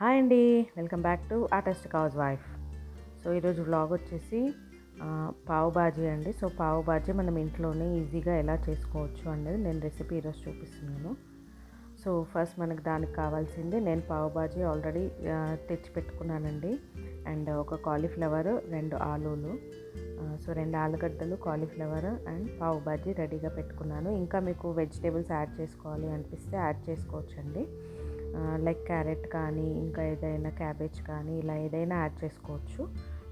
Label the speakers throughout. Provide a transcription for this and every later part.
Speaker 1: Hi అండి. Welcome back to artist housewife. So ఈరోజు vlog వచ్చేసి పావు బాజీ అండి. సో పావు బాజీ మనం ఇంట్లోనే ఈజీగా ఎలా చేసుకోవచ్చు అనేది నేను రెసిపీ ఈరోజు చూపిస్తున్నాను. సో ఫస్ట్ మనకు దానికి కావాల్సింది నేను పావు బాజీ ఆల్రెడీ తెచ్చిపెట్టుకున్నానండి తెచ్చి పెట్టుకున్నానండి. అండ్ ఒక కాలీఫ్లవర్ రెండు ఆలూలు సో రెండు ఆలుగడ్డలు కాలీఫ్లవర్ అండ్ పావు బాజీ రెడీగా పెట్టుకున్నాను. ఇంకా మీకు వెజిటేబుల్స్ యాడ్ చేసుకోవాలి అనిపిస్తే యాడ్ చేసుకోవచ్చండి. లైక్ క్యారెట్ కానీ ఇంకా ఏదైనా క్యాబేజ్ కానీ ఇలా ఏదైనా యాడ్ చేసుకోవచ్చు.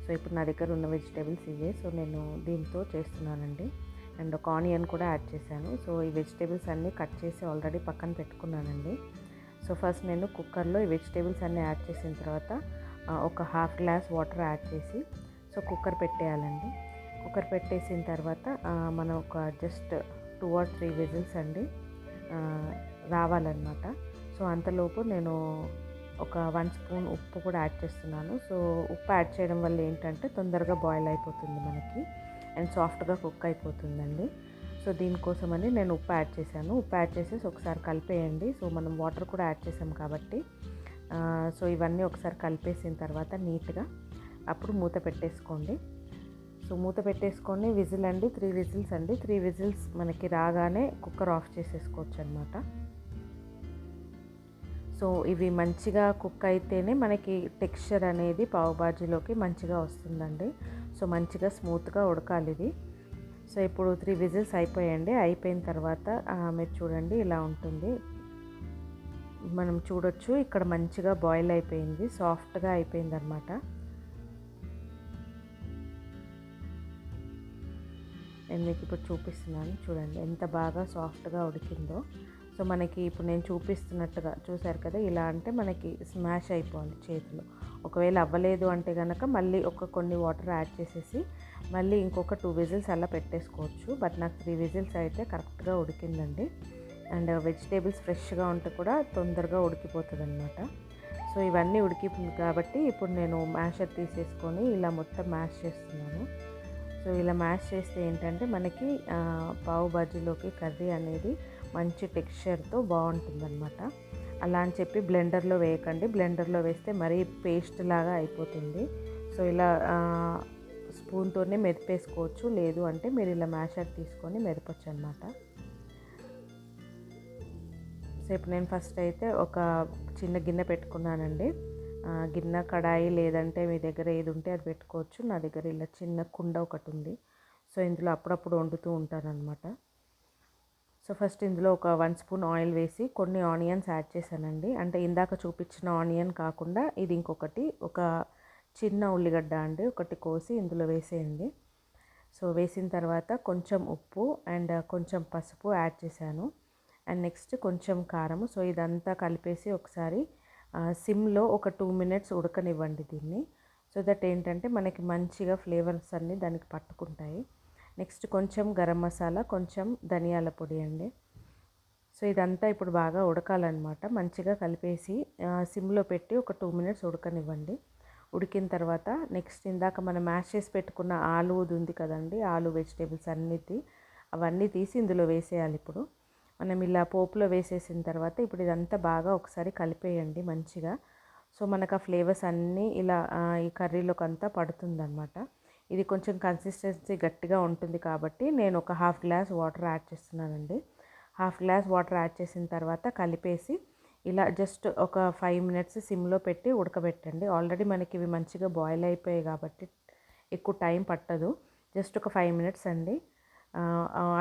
Speaker 1: సో ఇప్పుడు నా దగ్గర ఉన్న వెజిటేబుల్స్ ఇవే. సో నేను దీంతో చేస్తున్నానండి. అండ్ ఒక ఆనియన్ కూడా యాడ్ చేశాను. సో ఈ వెజిటేబుల్స్ అన్నీ కట్ చేసి ఆల్రెడీ పక్కన పెట్టుకున్నానండి. సో ఫస్ట్ నేను కుక్కర్లో ఈ వెజిటేబుల్స్ అన్నీ యాడ్ చేసిన తర్వాత ఒక హాఫ్ గ్లాస్ వాటర్ యాడ్ చేసి సో కుక్కర్ పెట్టేయాలండి. కుక్కర్ పెట్టేసిన తర్వాత మనం ఒక just two or three whistles అండి రావాలన్నమాట. సో అంతలోపు నేను ఒక వన్ స్పూన్ ఉప్పు కూడా యాడ్ చేస్తున్నాను. సో ఉప్పు యాడ్ చేయడం వల్ల ఏంటంటే తొందరగా బాయిల్ అయిపోతుంది మనకి అండ్ సాఫ్ట్గా కుక్ అయిపోతుందండి. సో దీనికోసమని నేను ఉప్పు యాడ్ చేశాను. ఉప్పు యాడ్ చేసేసి ఒకసారి కలిపేయండి. సో మనం వాటర్ కూడా యాడ్ చేసాం కాబట్టి సో ఇవన్నీ ఒకసారి కలిపేసిన తర్వాత నీట్గా అప్పుడు మూత పెట్టేసుకోండి. సో మూత పెట్టేసుకొని విజిల్ అండి త్రీ విజిల్స్ అండి. త్రీ విజిల్స్ మనకి రాగానే కుక్కర్ ఆఫ్ చేసేసుకోవచ్చు అనమాట సో ఇవి మంచిగా కుక్ అయితేనే మనకి టెక్స్చర్ అనేది పావు బాజీలోకి మంచిగా వస్తుందండి. సో మంచిగా స్మూత్గా ఉడకాలి ఇది. సో ఇప్పుడు త్రీ విజిల్స్ అయిపోయండి అయిపోయిన తర్వాత మీరు చూడండి ఇలా ఉంటుంది. మనం చూడొచ్చు. ఇక్కడ మంచిగా బాయిల్ అయిపోయింది. సాఫ్ట్గా అయిపోయింది అనమాట నేను మీకు ఇప్పుడు చూపిస్తున్నాను. చూడండి ఎంత బాగా సాఫ్ట్గా ఉడికిందో. సో మనకి ఇప్పుడు నేను చూపిస్తున్నట్టుగా చూసారు కదా ఇలా అంటే మనకి స్మాష్ అయిపోవాలి చేతిలో. ఒకవేళ అవ్వలేదు అంటే కనుక మళ్ళీ ఒక కొన్ని వాటర్ యాడ్ చేసేసి మళ్ళీ ఇంకొక టూ విజిల్స్ అలా పెట్టేసుకోవచ్చు. బట్ నాకు త్రీ విజిల్స్ అయితే కరెక్ట్గా ఉడికిందండి. అండ్ వెజిటేబుల్స్ ఫ్రెష్గా ఉంటే కూడా తొందరగా ఉడికిపోతుంది అనమాట సో ఇవన్నీ ఉడికిపోయింది కాబట్టి ఇప్పుడు నేను మ్యాషర్ తీసేసుకొని ఇలా మొత్తం మ్యాష్ చేస్తున్నాను. సో ఇలా మ్యాష్ చేస్తే ఏంటంటే మనకి పావు బాజీలోకి కర్రీ అనేది మంచి టెక్స్చర్తో బాగుంటుందన్నమాట. అలా అని చెప్పి బ్లెండర్లో వేయకండి. బ్లెండర్లో వేస్తే మరీ పేస్ట్ లాగా అయిపోతుంది. సో ఇలా స్పూన్తోనే మెదిపేసుకోవచ్చు. లేదు అంటే మీరు ఇలా మ్యాషర్ తీసుకొని మెదపచ్చు అనమాట సేపు నేను ఫస్ట్ అయితే ఒక చిన్న గిన్నె పెట్టుకున్నానండి. గిన్నె కడాయి లేదంటే మీ దగ్గర ఏది ఉంటే అది పెట్టుకోవచ్చు. నా దగ్గర ఇలా చిన్న కుండ ఒకటి ఉంది. సో ఇందులో అప్పుడప్పుడు వండుతూ ఉంటానన్నమాట. సో ఫస్ట్ ఇందులో ఒక వన్ స్పూన్ ఆయిల్ వేసి కొన్ని ఆనియన్స్ యాడ్ చేశానండి. అంటే ఇందాక చూపించిన ఆనియన్ కాకుండా ఇది ఇంకొకటి ఒక చిన్న ఉల్లిగడ్డ అండి ఒకటి కోసి ఇందులో వేసేయండి. సో వేసిన తర్వాత కొంచెం ఉప్పు అండ్ కొంచెం పసుపు యాడ్ చేశాను. అండ్ నెక్స్ట్ కొంచెం కారం సో ఇదంతా కలిపేసి ఒకసారి సిమ్లో ఒక టూ మినిట్స్ ఉడకనివ్వండి దీన్ని. సో దట్ ఏంటంటే మనకి మంచిగా ఫ్లేవర్స్ అన్నీ దానికి పట్టుకుంటాయి. నెక్స్ట్ కొంచెం గరం మసాలా కొంచెం ధనియాల పొడి అండి. సో ఇదంతా ఇప్పుడు బాగా ఉడకాలన్నమాట. మంచిగా కలిపేసి సిమ్లో పెట్టి ఒక టూ మినిట్స్ ఉడకనివ్వండి. ఉడికిన తర్వాత నెక్స్ట్ ఇందాక మనం మ్యాష్ చేసి పెట్టుకున్న ఆలు ఉంది కదండి ఆలు వెజిటేబుల్స్ అన్నిటి అవన్నీ తీసి ఇందులో వేసేయాలి ఇప్పుడు. మనం ఇలా పోపులో వేసేసిన తర్వాత ఇప్పుడు ఇదంతా బాగా ఒకసారి కలిపేయండి మంచిగా. సో మనకు ఆ ఫ్లేవర్స్ అన్నీ ఇలా ఈ కర్రీలోకి అంతా పడుతుందన్నమాట. ఇది కొంచెం కన్సిస్టెన్సీ గట్టిగా ఉంటుంది కాబట్టి నేను ఒక హాఫ్ గ్లాస్ వాటర్ యాడ్ చేస్తున్నానండి. హాఫ్ గ్లాస్ వాటర్ యాడ్ చేసిన తర్వాత కలిపేసి ఇలా జస్ట్ ఒక ఫైవ్ మినిట్స్ సిమ్లో పెట్టి ఉడకబెట్టండి. ఆల్రెడీ మనకి ఇవి మంచిగా బాయిల్ అయిపోయాయి కాబట్టి ఎక్కువ టైం పట్టదు. జస్ట్ ఒక ఫైవ్ మినిట్స్ అండి.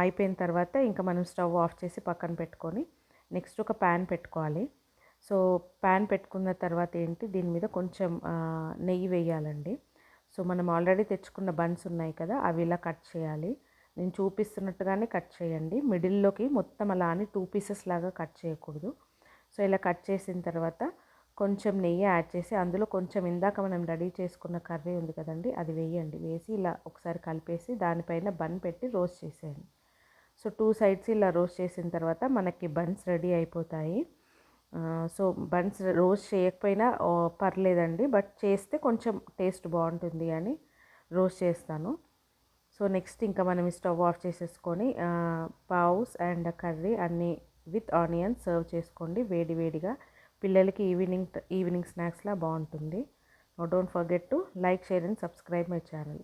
Speaker 1: అయిపోయిన తర్వాత ఇంకా మనం స్టవ్ ఆఫ్ చేసి పక్కన పెట్టుకొని నెక్స్ట్ ఒక ప్యాన్ పెట్టుకోవాలి. సో ప్యాన్ పెట్టుకున్న తర్వాత ఏంటి దీని మీద కొంచెం నెయ్యి వేయాలండి. సో మనం ఆల్రెడీ తెచ్చుకున్న బన్స్ ఉన్నాయి కదా అవి ఇలా కట్ చేయాలి. నేను చూపిస్తున్నట్టుగానే కట్ చేయండి. మిడిల్లోకి మొత్తం అలా అని టూ పీసెస్ లాగా కట్ చేయకూడదు. సో ఇలా కట్ చేసిన తర్వాత కొంచెం నెయ్యి యాడ్ చేసి అందులో కొంచెం ఇందాక మనం రెడీ చేసుకున్న కర్రీ ఉంది కదండి అది వేయండి. వేసి ఇలా ఒకసారి కలిపేసి దానిపైన బన్ పెట్టి రోస్ట్ చేసేయండి. సో టూ సైడ్స్ ఇలా రోస్ట్ చేసిన తర్వాత మనకి బన్స్ రెడీ అయిపోతాయి. సో బన్స్ రోస్ట్ చేయకపోయినా ఓ, పర్లేదండి బట్ చేస్తే కొంచెం టేస్ట్ బాగుంటుంది అని రోస్ట్ చేస్తాను. సో నెక్స్ట్ ఇంకా మనం స్టవ్ ఆఫ్ చేసేసుకొని పావుస్ అండ్ కర్రీ అన్నీ విత్ ఆనియన్ సర్వ్ చేసుకోండి వేడి వేడిగా. పిల్లలకి ఈవినింగ్ ఈవినింగ్ స్నాక్స్లా బాగుంటుంది. Don't forget to like share and subscribe my channel